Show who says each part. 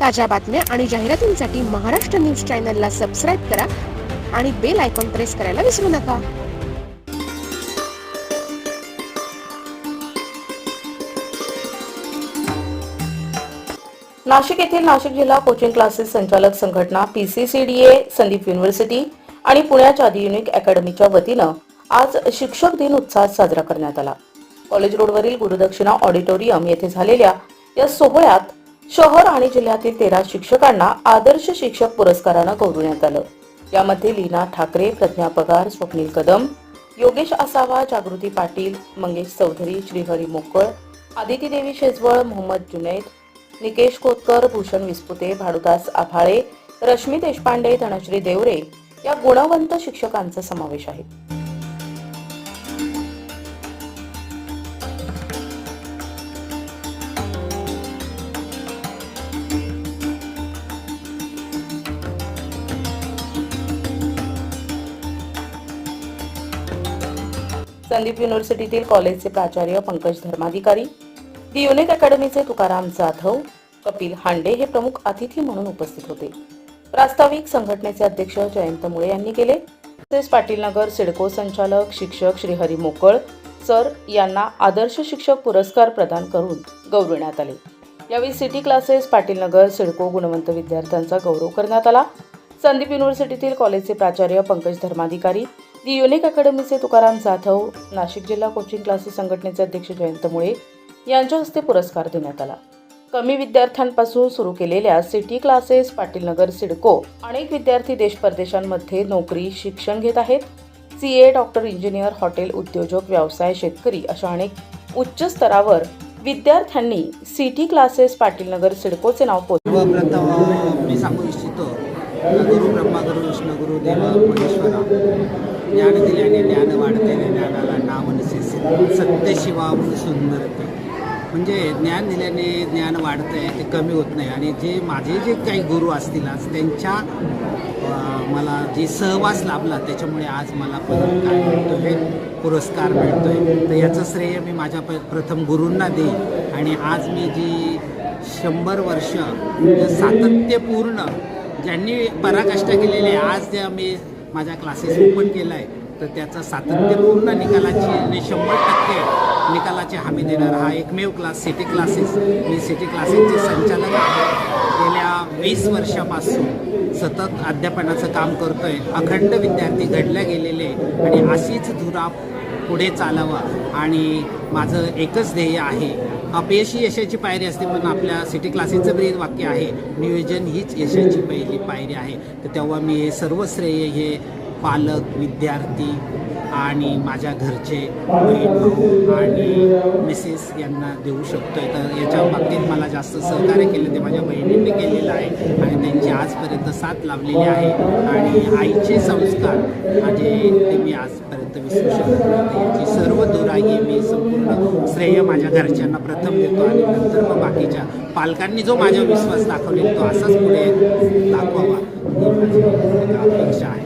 Speaker 1: ताज्या बातम्या आणि जाहिरातींसाठी महाराष्ट्र न्यूज चॅनलला सबस्क्राईब करा आणि बेल आयकॉन प्रेस करायला विसरू नका.
Speaker 2: नाशिक येथील नाशिक जिल्हा कोचिंग क्लासेस संचालक संघटना पीसीसीडीए संदीप युनिव्हर्सिटी आणि पुण्याच्या युनिक अकॅडमीच्या वतीनं आज शिक्षक दिन उत्साहात साजरा करण्यात आला. कॉलेज रोडवरील गुरुदक्षिणा ऑडिटोरियम येथे झालेल्या या सोहळ्यात शहर आणि जिल्ह्यातील तेरा शिक्षकांना आदर्श शिक्षक पुरस्कारानं गौरवण्यात आलं. यामध्ये लीना ठाकरे प्रज्ञा पगार स्वप्नील कदम योगेश आसावा जागृती पाटील मंगेश चौधरी श्रीहरी मोकळ आदिती देवी शेजवळ मोहम्मद जुनैद निकेश कोतकर भूषण विस्पुते भाडुदास आभाळे रश्मी देशपांडे धनश्री देवरे या गुणवंत शिक्षकांचा समावेश आहे. संदीप युनिव्हर्सिटीतील कॉलेजचे प्राचार्य पंकज धर्माधिकारी दि युनिक अकॅडमीचे तुकाराम जाधव कपिल हांडे हे प्रमुख अतिथी म्हणून उपस्थित होते. प्रास्ताविक संघटनेचे अध्यक्ष जयंत मुळे यांनी केले. तसेच पाटील नगर सिडको संचालक शिक्षक श्रीहरी मोकळ सर यांना आदर्श शिक्षक पुरस्कार प्रदान करून गौरवण्यात आले. यावेळी सिटी क्लासेस पाटील नगर सिडको गुणवंत विद्यार्थ्यांचा गौरव करण्यात आला. संदीप युनिव्हर्सिटीतील कॉलेजचे प्राचार्य पंकज धर्माधिकारी दि युनिक अकॅडमीचे तुकाराम जाधव नाशिक जिल्हा कोचिंग क्लासेस संघटनेचे अध्यक्ष जयंत मुळे यांच्या हस्ते पुरस्कार देण्यात आला. कमी विद्यार्थ्यांपासून सुरू केलेल्या सिटी क्लासेस पाटीलनगर सिडको अनेक विद्यार्थी देश परदेशांमध्ये नोकरी शिक्षण घेत आहेत. C A doctor engineer hotel उद्योजक व्यवसाय शेतकरी अशा अनेक उच्च स्तरावर विद्यार्थ्यांनी सिटी क्लासेस पाटीलनगर सिडकोचे नाव पोच
Speaker 3: गुरु ब्रह्मा गुरु विष्णू गुरु देव महेश्वरा. ज्ञान दिल्याने ज्ञान वाढते ज्ञानाला नाव नसे सत्य शिवा सुंदर म्हणजे ज्ञान दिल्याने ज्ञान वाढतं आहे ते कमी होत नाही. आणि जे माझे जे काही गुरु असतील आज त्यांच्या मला जे सहवास लाभला त्याच्यामुळे आज मला परत काय मिळतो आहे पुरस्कार मिळतो आहे तर याचं श्रेय मी माझ्या प प्रथम गुरूंना देईन. आणि आज मी जी शंभर वर्ष म्हणजे सातत्यपूर्ण ज्यांनी पराकाष्ठा केलेली आहे आज ज्या मी माझ्या क्लासेस ओपन केला आहे तर त्याचा सातत्यपूर्ण निकालाची आणि शंभर टक्के निकालाची हमी देणारा हा एकमेव क्लास सिटी क्लासेस मी सिटी क्लासेसचे संचालक आहे. गेल्या वीस वर्षापासून सतत अध्यापनाचं काम करतो आहे अखंड विद्यार्थी घडल्या गेलेले आणि अशीच धुरा पुढे चालावा. आणि माझं एकच ध्येय आहे अपयशी यशाची पायरी असते पण आपल्या सिटी क्लासेसचं ब्रेन वाक्य आहे नियोजन हीच यशाची पहिली पायरी आहे. तर तेव्हा मी हे सर्व श्रेय हे पालक विद्यार्थी आणि माझ्या घरचे बहीण आणि मिसेस यांना देऊ शकतो आहे तर याच्या बाबतीत मला जास्त सहकार्य केलं ते माझ्या बहिणींनी केलेलं आहे. आजपर्यंत साथ लाभलेली आहे आणि आईचे संस्कार माझे ते मी आजपर्यंत विसरू शकत नव्हते. याची सर्व दुराई मी संपूर्ण श्रेय माझ्या घरच्यांना प्रथम देतो आणि नंतर मग बाकीच्या पालकांनी जो माझ्या विश्वास दाखवलेला तो असाच पुढे दाखवावा. ही माझी अपेक्षा आहे.